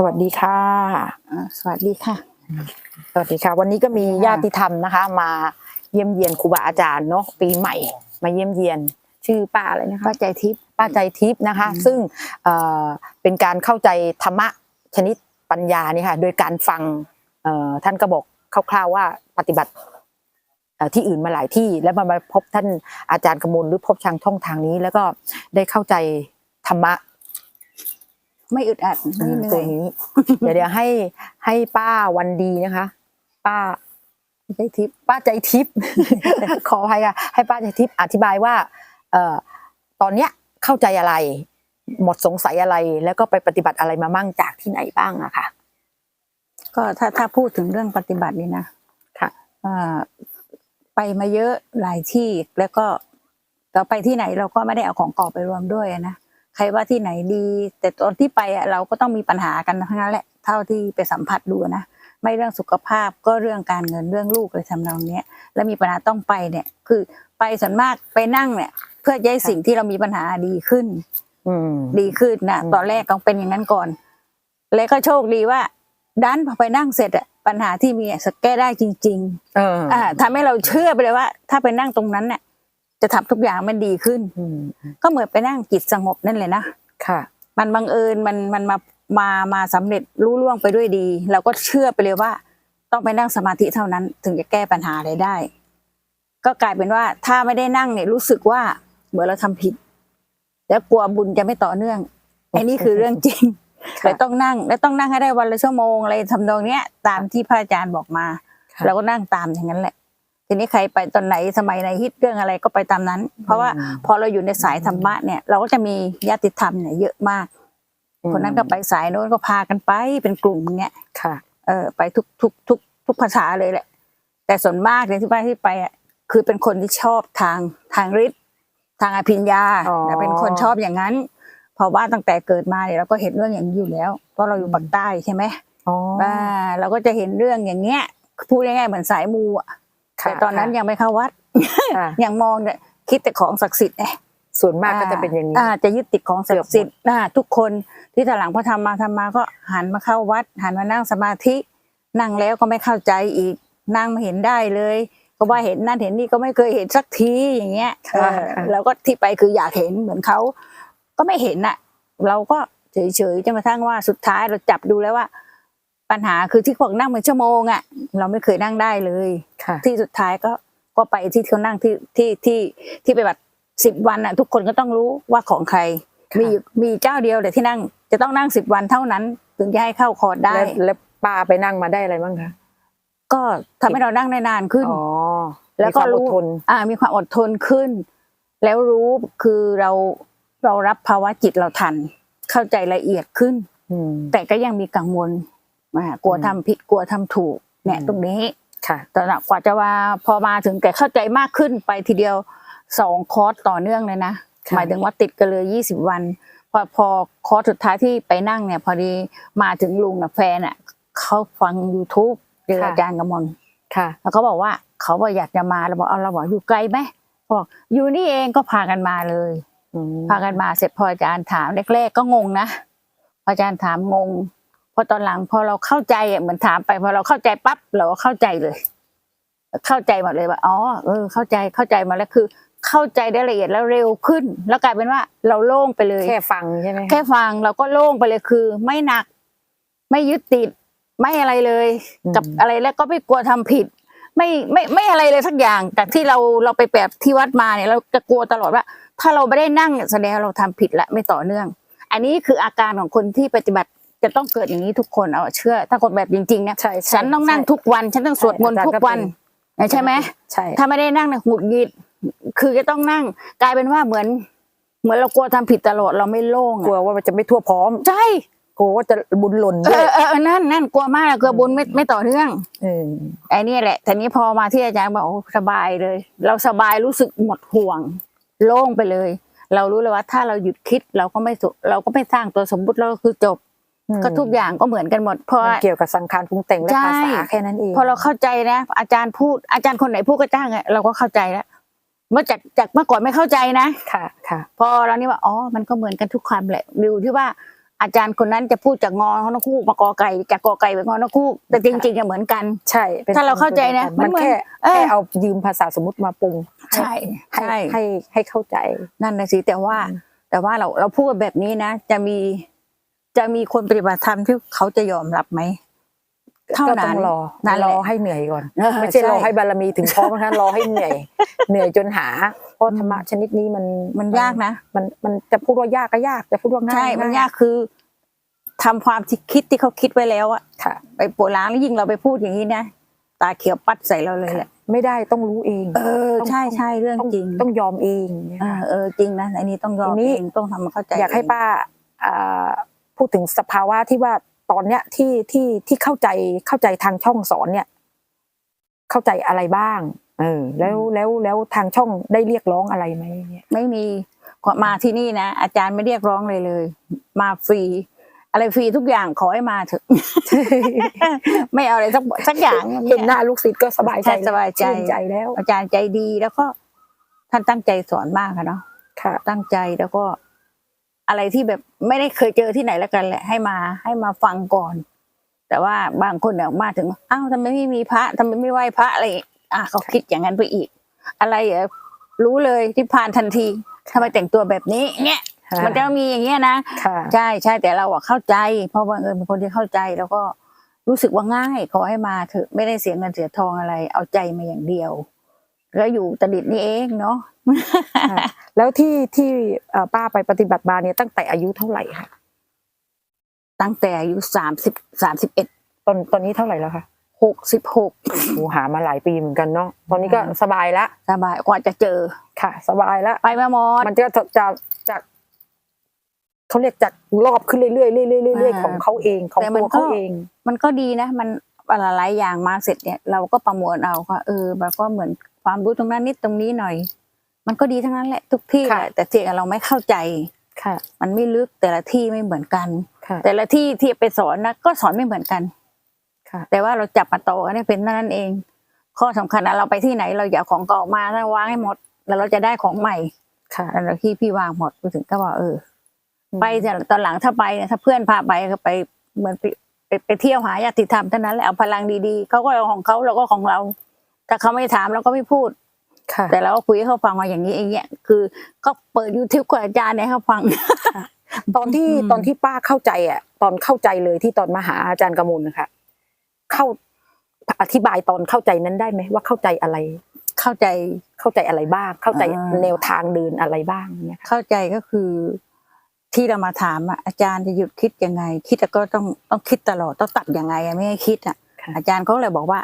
สวัสดีค่ะอ่าสวัสดีค่ะ สวัสดีค่ะ วันนี้ก็มีญาติธรรมนะคะ มาเยี่ยมเยียนครูบาอาจารย์เนาะปีใหม่ มาเยี่ยมเยียนชื่อป้าอะไรนะคะป้าใจทิพย์ป้าใจทิพย์นะคะ ซึ่งเอ่อเป็นการเข้าใจธรรมะชนิดปัญญานี่ค่ะ โดยการฟังเอ่อท่านก็บอกคร่าวๆว่าปฏิบัติเอ่อที่อื่นมาหลายที่แล้วมามาพบท่านอาจารย์กมลหรือพบทางช่องทางนี้ แล้วก็ได้เข้าใจธรรมะ ไม่อึดอัดไม่เหตันื่วอยนี้ เดี๋ยวเดี๋ยวให้ให้ป้าวันดีนะคะ ป้าใจทิพย์ป้าใจทิพย์ ขออภัยค่ะให้ป้าใจทิพย์อธิบายว่าเอ่อตอนเนี้ยเข้าใจอะไร หมดสงสัยอะไรแล้วก็ไปปฏิบัติอะไรมามั่งจากที่ไหนบ้างอะค่ะ ก็ถ้าถ้าพูดถึงเรื่องปฏิบัตินี่นะค่ะ อ่าไปมาเยอะหลายที่แล้วก็เราไปที่ไหนเราก็ไม่ได้เอาของเก่าไปรวมด้วยอะนะ ใครว่าที่ไหนดี แต่ตอนที่ไปอะเราก็ต้องมีปัญหากันทั้งนั้นแหละเท่าที่ไปสัมผัสดูนะไม่เรื่องสุขภาพก็เรื่องการเงินเรื่องลูกเลยทำนองเนี้ยแล้วมีปัญหาต้องไปเนี่ย คือไปส่วนมากไปนั่งเนี่ย เพื่อจะให้สิ่งที่เรามีปัญหาดีขึ้นอืมดีขึ้นนะอืมตอนแรกก็เป็นอย่างนั้นก่อน แล้วก็โชคดีว่าดันพอไปนั่งเสร็จอะปัญหาที่มีอะแก้ได้จริงเออๆอ่าทำให้เราเชื่อไปเลยว่า ถ้าไปนั่งตรงนั้นเนี่ย จะทำทุกอย่างมันดีขึ้นอืมก็เหมือนไปนั่งจิตสงบนั่นเลยนะค่ะ มันบังเอิญมันมันมามามาสำเร็จรู้ล่วงไปด้วยดี เราก็เชื่อไปเลยว่า ต้องไปนั่งสมาธิเท่านั้น ถึงจะแก้ปัญหาอะไรได้ ก็กลายเป็นว่าถ้าไม่ได้นั่งเนี่ยรู้สึกว่าเหมือนเราทำผิด แล้วกลัวบุญจะไม่ต่อเนื่องไอ้นี่คือเรื่องจริงค่ะเลยต้องนั่ง แล้วต้องนั่งให้ได้วันละชั่วโมงอะไรทำนองเนี้ย ตามที่พระอาจารย์บอกมาค่ะเราก็นั่งตามอย่างนั้นแหละ ทีนี้ใครไปตอนไหนสมัยไหนฮิตเรื่องอะไรก็ไปตามนั้น เพราะว่าอืมพอเราอยู่ในสายธรรมะเนี่ยเราก็จะมีญาติธรรมเนี่ยเยอะมาก คนนั้นก็ไปสายโน้นก็พากันไปเป็นกลุ่มเนี้ยค่ะ เออไปทุกทุกทุกทุกภาษาเลยแหละ แต่ส่วนมากเนี่ยที่ไปที่ไปอะคือเป็นคนที่ชอบทางทางฤทธิ์ทางอภิญญาอ๋อแต่เป็นคนชอบอย่างนั้น เพราะว่าตั้งแต่เกิดมาเนี่ยเราก็เห็นเรื่องอย่างนี้อยู่แล้วเพราะเราอยู่ปากใต้ใช่ไหมอ๋ออ่าเราก็จะเห็นเรื่องอย่างเงี้ยพูดง่ายๆเหมือนสายมูอะค่ะ แต่ตอนนั้นยังไม่เข้าวัดค่ะยังมองเนี่ยคิดแต่ของศักดิ์สิทธิ์ไงส่วนมากก็จะเป็นอย่างนี้อ่าจะยึดติดของศักดิ์สิทธิ์อ่าทุกคนที่ถหลังพอทำมาทำมาก็หันมาเข้าวัด หันมานั่งสมาธิ นั่งแล้วก็ไม่เข้าใจอีก นั่งไม่เห็นได้เลย ก็ว่าเห็นนั่นเห็นนี่ก็ไม่เคยเห็นสักทีอย่างเงี้ยค่ะเออค่ะแล้วก็ที่ไปคืออยากเห็นเหมือนเขาก็ไม่เห็นน่ะ เราก็เฉยๆจนกระทั่งว่าสุดท้ายเราจับดูแล้วว่า ปัญหาคือที่พวกนั่งเป็นชั่วโมงอะเราไม่เคยนั่งได้เลยค่ะที่สุดท้ายก็ก็ไปที่เขานั่งที่ที่ที่ที่ไปบัตรสิบวันอะ ทุกคนก็ต้องรู้ว่าของใครค่ะมีอยู่มีเจ้าเดียวแต่ที่นั่งจะต้องนั่งสิบวันเท่านั้น ถึงจะให้เข้าคอร์สได้แล้วแล้วป้าไปนั่งมาได้อะไรบ้างคะก็ทำให้เรานั่งได้นานขึ้นอ๋อแล้วก็มีความอรู้ดทนอ่า มีความอดทนขึ้น แล้วรู้คือเราเรารับภาวะจิตเราทัน เข้าใจละเอียดขึ้นอืมแต่ก็ยังมีกังวลอ่า กลัวอืมทำผิดกลัวทำถูกเนี่ยอืมตรงนี้ค่ะแต่กว่าจะว่าพอมาถึงแต่เข้าใจมากขึ้นไปทีเดียวสองคอร์สต่อเนื่องเลยนะค่ะหมายถึงว่าติดกันเลยยี่สิบวัน พอพอคอร์สสุดท้ายที่ไปนั่งเนี่ย พอดีมาถึงลุงกับแฟนอะเขาฟัง youtube เจออาจารย์กำมลค่ะแล้วเขาบอกว่าเขาบอกอยากจะมาเราบอกเอาเราบอกอยู่ไกลไหมเขาบอกอยู่นี่เองก็พากันมาเลยอืมพากันมาเสร็จพออาจารย์ถามแรกๆก็งงนะพออาจารย์ถามงงพ อตอนหลังพอเราเข้าใจอะเหมือนถามไปพอเราเข้าใจปั๊บเราก็เข้าใจเลย เข้าใจหมดเลยว่าอ๋อเออ เข้าใจเข้าใจมาแล้วคือ เข้าใจได้ละเอียดแล้วเร็วขึ้น แล้วกลายเป็นว่า เราโล่งไปเลย แค่ฟังใช่ไหมแค่ฟังเราก็โล่งไปเลยคือ ไม่หนัก ไม่ยึดติด ไม่อะไรเลย กับอะไรแล้วก็ไม่กลัวทำผิด ไม่ไม่ไม่อะไรเลยสักอย่างจากที่เราเราไปแบบที่วัดมาเนี่ย เราจะกลัวตลอดว่า ถ้าเราไม่ได้นั่งเนี่ยแสดงว่าเราทำผิดและไม่ต่อเนื่อง อันนี้คืออาการของคนที่ปฏิบัติ จะต้องเกิดอย่างนี้ทุกคนเอาเชื่อ ถ้าคนแบบจริงๆเนี่ยใช่ใช่ฉันต้องนั่งใช่ทุกวัน ฉันต้องสวดมนต์ใช่อาจารย์ทุกวันก็เป็นใช่ไหมใช่ถ้าไม่ได้นั่งเนี่ยหงุดหงิดคือจะต้องนั่งกลายเป็นว่าเหมือน เหมือนเรากลัวทำผิดตลอดเราไม่โล่งกลัอะวว่ามันจะไม่ทั่วพร้อมใช่กลัวว่าจะบุญหล่นเอด้วยอเออเออนั่นนั่นกลัวมากกลัวบุญไม่ไม่ต่อเนื่องเออไอ้นี่แหละแต่นี้พอมาที่อาจารย์บอกโอ้สบายเลย เราสบายรู้สึกหมดห่วง โล่งไปเลย เรารู้เลยว่าถ้าเราหยุดคิดเราก็ไม่สุเราก็ไม่สร้างตัวสมมุติเราก็คือจบ ก็ทุกอย่างก็เหมือนกันหมดเพราะมันว่าเกี่ยวกับสังขารปรุงแต่งและใช่ภาษาแค่นั้นเองพอเราเข้าใจนะอาจารย์พูดอาจารย์คนไหนพูดก็จ้างอะเราก็เข้าใจแล้วเมื่อจากจากเมื่อก่อนไม่เข้าใจนะค่ะ ค่ะ พอเรานี่ว่าอ๋อมันก็เหมือนกันทุกคำแหละดูที่ว่าอาจารย์คนนั้นจะพูดจากงอนกคูกมากอไก่จากกอไก่ไปงอนกคูกแต่จริงๆอะเหมือนกัน ใช่ป็นถ้าเราเข้าใจนะมันมันเหมือนแค่เออแค่เอายืมภาษาสมมติมาปรุงใช่ให้ใช่ให้ให้เข้าใจนั่นนะสิแต่ว่า แต่ว่าเราเราพูดแบบนี้นะ จะมี จะมีคนปฏิบัติธรรมที่เขาจะยอมรับไหมเท่าก็นั้ต้อน งรอนั่นแหรละอให้เหนื่อยก่อน เออไม่ใช่ใช่รอให้บารมีถึงพร้อมนะคะรอให้เหนื่อย เหนื่อยจนหาเพราะธรรมะชนิดนี้มันมันยากนะ มันมันจะพูดว่ายากก็ยากจะพูดว่าง่ายใช่ มันง่ยากคือทำความที่คิดที่เขาคิดไว้แล้วอะค่ะ ไปโปะล้างแล้วยิ่งเราไปพูดอย่างนี้นะตาเขียวปัดใส่เราเลยแหละไม่ได้ต้องรู้เองเออใช่ใช่เรื่องต้องจริงต้องยอมเองเนี่ยเออค่ะเออจริงนะอันนี้ต้องยอมทีนี้ เองต้องทำมันเข้าใจอยากให้เง ป้าอ่า พูดถึงสภาวะที่ว่าตอนเนี้ยที่ที่ที่เข้าใจเข้าใจทางช่องสอนเนี่ย เข้าใจอะไรบ้าง เออ แล้วแล้วแล้วทางช่องได้เรียกร้องอะไรไหมเนี่ยไม่มีก่อนมาที่นี่นะอาจารย์ไม่เรียกร้องเลยเลย มาฟรีอะไรฟรีทุกอย่างขอให้มาเถอะ ไม่เอาอะไรสักสักอย่างเห็นหน้าลูกศิษย์ก็สบายใจใช่สบายใจชื่นใจแล้ว อาจารย์ใจดีแล้วก็ ท่านตั้งใจสอนมากอะเนาะค่ะตั้งใจแล้วก็ อะไรที่แบบไม่ได้เคยเจอที่ไหนแล้วกันแหละให้มาให้มาฟังก่อน แต่ว่าบางคนเนี่ยมาถึงอ้าวทำไมไม่มีพระทำไมไม่ไหว้พระอะไรอีกอะเขาคิดอย่างนั้นไปอีก อะไรเหรอรู้เลยที่ผ่านทันทีทำไมแต่งตัวแบบนี้เงี้ยมันจะมีอย่างเงี้ยนะค่ะใช่ใช่แต่เราอะเข้าใจ เพราะว่าเออเป็นคนที่เข้าใจแล้วก็รู้สึกว่าง่ายขอให้มาเถอะไม่ได้เสียเงินเสียทองอะไร เอาใจมาอย่างเดียว แล้วอยู่ตะดิดนี่เองเนาะค่ะแล้วที่ที่เอ่อป้าไปปฏิบัติมาเนี่ยตั้งแต่อายุเท่าไหร่คะตั้งแต่อายุสามสิบสามสิบเอ็ดตอนตอนนี้เท่าไหร่แล้วคะหกสิบหกโอ้หามาหลายปีเหมือนกันเนาะตอนนี้ก็สบายละสบายกว่าจะเจอค่ะ สบายละไปมาหมดมันก็จะจะจากเขาเรียกจากรอบขึ้นเรื่อยๆเรื่อยๆเรื่อยอ่าๆของเขาเองของแต่มัตันวก็เขาเอง มันก็ดีนะ มัน อะไรหลายอย่างมาเสร็จเนี่ย เราก็ประมวลเอาค่ะเออมันก็เหมือนความรู้ตรงนั้นนิดตรงนี้หน่อย มันก็ดีทั้งนั้นแหละทุกที่แหละแต่เพียงแต่เราไม่เข้าใจค่ะ มันไม่ลึกแต่ละที่ไม่เหมือนกันค่ะแต่ละที่ที่ไปสอนนะก็สอนไม่เหมือนกันค่ะ แต่ว่าเราจับมาโตกันให้เป็นเท่านั้นเอง ข้อสำคัญนะเราไปที่ไหนเราอย่าเอาของเก่ามาแล้ววางให้หมด แล้วเราจะได้ของใหม่ ค่ะแล้วที่พี่วางหมดไปถึงก็ว่าเอออืมไปแต่ตอนหลังถ้าไปเนี่ยถ้าเพื่อนพาไปก็ไปเหมือน ไปไปไปเที่ยวหาญาติธรรมเท่านั้นแหละเอาพลังดีๆเขาก็เอาของเขาเราก็ของเรา ถ้าเขาไม่ถามเราก็ไม่พูดค่ะแต่เราก็คุยให้เขาฟังมาอย่างนี้เองเนี่ยคือ ก็เปิดยูทูบกับอาจารย์เนี่ยให้เขาฟังตอนที่อืมตอนที่ป้าเข้าใจอะ ตอนเข้าใจเลยที่ตอนมาหาอาจารย์กำมลนะคะเข้าอธิบายตอนเข้าใจนั้นได้ไหมว่าเข้าใจอะไร เข้าใจเข้าใจอะไรบ้าง เข้าใจอ่าแนวทางเดินอะไรบ้างเนี่ยค่ะเข้าใจก็คือ ที่เรามาถามอะอาจารย์จะหยุดคิดยังไง คิดแล้วก็ต้องต้องคิดตลอดต้องตัดยังไงอะไม่ให้คิดอะค่ะอาจารย์เขาเลยบอกว่า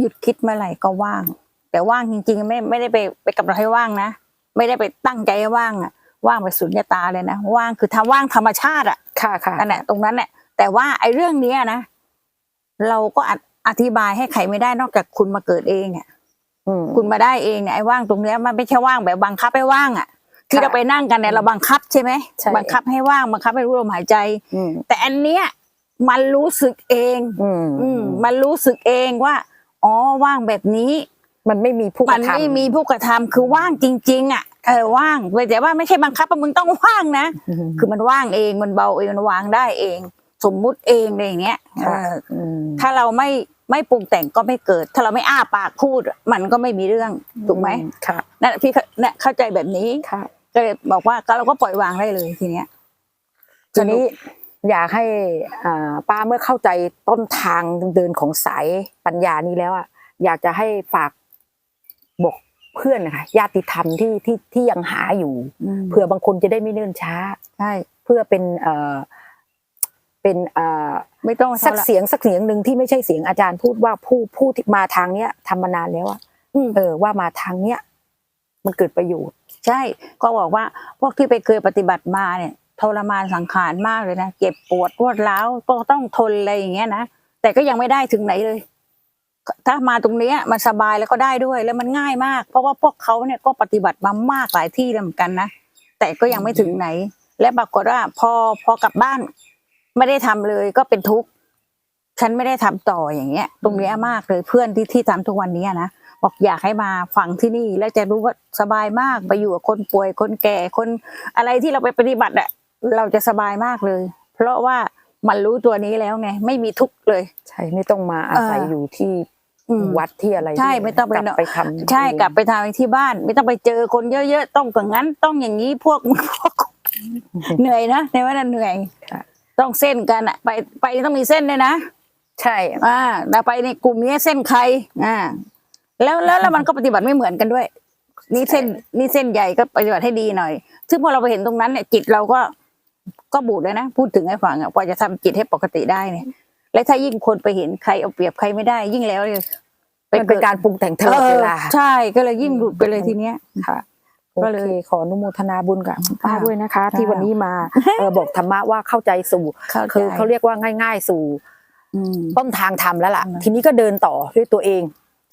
หยุดคิดเมื่อไหร่ก็ว่าง แต่ว่างจริง ๆ ไม่ไม่ได้ไปไปกำหนดให้ว่างนะไม่ได้ไปตั้งใจให้ว่างอะว่างไปสุญญตาเลยนะว่างคือทำว่างธรรมชาติอะค่ะค่ะนั่นแหละตรงนั้นแหละแต่ว่าไอ้เรื่องเนี้ยนะเราก็ออธิบายให้ใครไม่ได้นอกจากคุณมาเกิดเองอะอืมคุณมาได้เองเนี่ยไอ้ว่างตรงเนี้ยมันไม่ใช่ว่างแบบบังคับให้ว่างอะ ที่ค่ะเราไปนั่งกันเนี่ยเราบังคับใช่ไหมใช่บังคับให้ว่างบังคับให้รู้ลมหายใจอืมแต่อันเนี้ยมันรู้สึกเองอืมอืมมันรู้สึกเองว่า อ๋อว่างแบบนี้ มันไม่มีผู้กมันระทำไม่มีผู้กระทำคือว่างจริง ๆ อะเออว่างแต่ว่าไม่ใช่บังคับว่ามึงต้องว่างนะอืมคือมันว่างเองมันเบาเองมันวางได้เอง สมมุติเองอะไรอย่างเงี้ยค่ะเอออืมถ้าเราไม่ ไม่ปรุงแต่งก็ไม่เกิด ถ้าเราไม่อ้าปากพูด มันก็ไม่มีเรื่องถูกไหมค่ะนั่นแหละพี่เข้าเนี่ยเข้าใจแบบนี้ค่ะก็เลยบอกว่าก็เราก็ปล่อยวางได้เลยทีเนี้ยทีนี้อยากให้อ่าป้าเมื่อเข้าใจต้นทางเดินของสายปัญญานี้แล้วอะอยากจะให้ฝากบอกเพื่อนนะคะญาติธรรมที่ที่ที่ยังหาอยู่เผื่อบางคนจะได้ไม่เนิ่นช้าใช่เพื่อเป็นเอ่อ เป็นเอ่อไม่ต้องสักท่าไหร่เสียงสักเสียงหนึ่งที่ไม่ใช่เสียงอาจารย์พูดว่าผู้ผู้ที่มาทางเนี้ยทำมานานแล้วอะอืมเออว่ามาทางเนี้ยมันเกิดประโยชน์ ใช่ ก็บอกว่าพวกที่ไปเคยปฏิบัติมาเนี่ยทรมานสังขารมากเลยนะเจ็บปวดรวดร้าวก็ต้องทนอะไรอย่างเงี้ยนะแต่ก็ยังไม่ได้ถึงไหนเลย ถ้ามาตรงเนี้ยมันสบายแล้วก็ได้ด้วยแล้วมันง่ายมาก เพราะว่าพวกเขาเนี่ยก็ปฏิบัติมามากหลายที่แล้วเหมือนกันนะแต่ก็ยังไม่ถึงไหน และปรากฏว่าพอพอกลับบ้าน ไม่ได้ทำเลยก็เป็นทุกข์ฉันไม่ได้ทำต่ออย่างเงี้ย ตรงเนี้ยมากเลยเพื่อนที่ที่ทำทุกวันเนี้ยนะบอกอยากให้มาฟังที่นี่ แล้วจะรู้ว่าสบายมากไปอยู่กับคนป่วยคนแก่คนอะไรที่เราไปปฏิบัติอะเราจะสบายมากเลย เพราะว่ามันรู้ตัวนี้แล้วไงไม่มีทุกข์เลย ใช่ไม่ต้องมาอาศัยเออออยู่ที่อืมวัดที่อะไรใช่ด้วยไม่ต้องไปกลับไปทำใช่เองกลับไปทำที่บ้าน ไม่ต้องไปเจอคนเยอะๆต้องอย่างนั้นต้องอย่างนี้พวกพวกเหนื่อยนะในว่านั้นเหนื่อยค่ะ ต้องเส้นกันอะไปไปต้องมีเส้นด้วยนะใช่อ่าเราไปในกลุ่มนี้เส้นใครอ่า แล้วแล้วแล้วมันก็ปฏิบัติไม่เหมือนกันด้วย นี่เส้นนี่เส้นใหญ่ก็ปฏิบัติให้ดีหน่อย ซึ่งพอเราไปเห็นตรงนั้นเนี่ยจิตเราก็ก็บูดเลยนะพูดถึงให้ฟังอะกว่าจะทำจิตให้ปกติได้เนี่ย และถ้ายิ่งคนไปเห็นใครเอาเปรียบใครไม่ได้ ยิ่งแล้วเลยมันเป็นการปรุงแต่งตลอดเวลาออใช่ก็เลยยิ่งหลุดไปเลยทีเนี้ยค่ะ โอก็เลยเคขออนุโมทนาบุญกับคุณป้าค่ะด้วยนะคะ ที่ค่ะวันนี้มาเออบอกธรรมะว่าเข้าใจสู่เข้าใจคือเขาเรียกว่าง่าย ๆ สู่อืมต้นทางธรรมแล้วล่ะอืมทีนี้ก็เดินต่อด้วยตัวเอง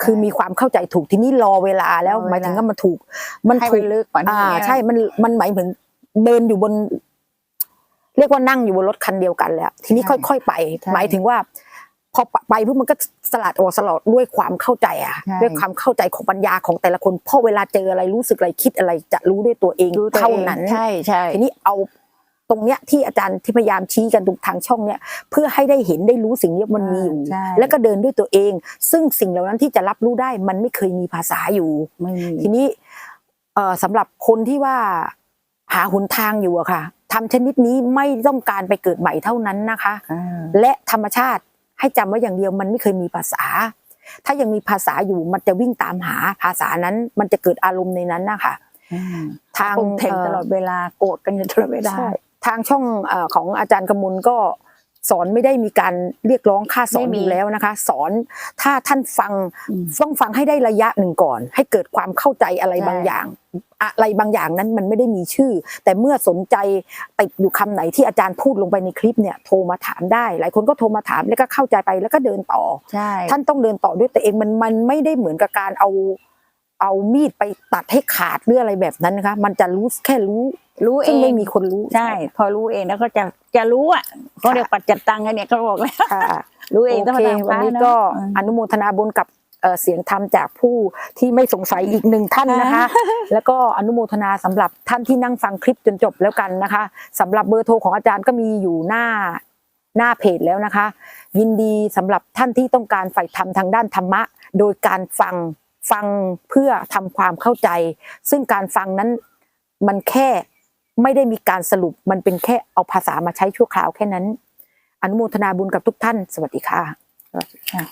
คือมีความเข้าใจถูกทีนี้รอเวลาแล้วรอเวลาหมายถึงว่ามันถูก มันให้ถูมักนลึกกว่านี้อ่าเนี่ยใช่มันมันหมายถึงเดินอยู่บน เรียกว่านั่งอยู่บนรถคันเดียวกันแล้ว ทีนี้ค่อย ๆ ไปใช่หมายถึงว่า พอไปปุ๊บมันก็สลัดออกสลัดด้วยความเข้าใจอะใช่ด้วยความเข้าใจของปัญญาของแต่ละคนเพราะเวลาเจออะไรรู้สึกอะไรคิดอะไรจะรู้ด้วยตัวเองรู้ตัวเท่าองนั้นใช่ใช่ทีนี้เอาตรงเนี้ยที่อาจารย์ที่พยายามชี้กันตรงทางช่องเนี่ยเพื่อให้ได้เห็นได้รู้สิ่งนี้มันมีอยู่ใช่แล้วก็เดินด้วยตัวเอง ซึ่งสิ่งเหล่านั้นที่จะรับรู้ได้มันไม่เคยมีภาษาอยู่ไม่มีทีนี้เอ่อสำหรับคนที่ว่าหาหนทางอยู่อะค่ะทำชนิดนี้ไม่ต้องการไปเกิดใหม่เท่านั้นนะคะอ่าและธรรมชาติ ให้จำไว้อย่างเดียวมันไม่เคยมีภาษา ถ้ายังมีภาษาอยู่มันจะวิ่งตามหาภาษานั้น มันจะเกิดอารมณ์ในนั้นนะคะอืมทางคงเถ่งตลอดเวลาโกรธกันอยู่ตลอดเวลา ใช่ ทางช่องเอ่อของอาจารย์กำมลก็ สอนไม่ได้มีการเรียกร้องค่าสอนไม่มีอยู่แล้วนะคะ สอนถ้าท่านฟังอืมต้องฟังให้ได้ระยะหนึ่งก่อน ให้เกิดความเข้าใจอะไรใช่บางอย่าง อะไรบางอย่างนั้นมันไม่ได้มีชื่อ แต่เมื่อสนใจติดอยู่คำไหนที่อาจารย์พูดลงไปในคลิปเนี่ยโทรมาถามได้ หลายคนก็โทรมาถามแล้วก็เข้าใจไปแล้วก็เดินต่อใช่ท่านต้องเดินต่อด้วยตัวเองมันมันไม่ได้เหมือนกับการเอา เอามีดไปตัดให้ขาดหรืออะไรแบบนั้นนะคะ มันจะรู้แค่รู้รู้เอซึ่งงไม่มีคนรู้ใช่ พอรู้เองแล้วก็จะจะรู้อะเขาเรียกปัจจัดตังกันเนี่ยเขาบอกแล้วค่ะรู้เองโอต้องเคมาทำวันนี้ก็อนุโมทนาบุญกับเอ่อเสียงธรรมจากผู้ที่ไม่สงสัยอีกหนึ่งท่านนะคะ แล้วก็อนุโมทนาสำหรับท่านที่นั่งฟังคลิปจนจบแล้วกันนะคะสำหรับเบอร์โทรของอาจารย์ก็มีอยู่หน้าหน้าเพจแล้วนะคะ ยินดีสำหรับท่านที่ต้องการใฝ่ธรรมทางด้านธรรมะ โดยการฟัง ฟังเพื่อทำความเข้าใจ ซึ่งการฟังนั้นมันแค่ไม่ได้มีการสรุปมันเป็นแค่เอาภาษามาใช้ชั่วคราวแค่นั้น อนุโมทนาบุญกับทุกท่าน สวัสดีค่ะค่ะ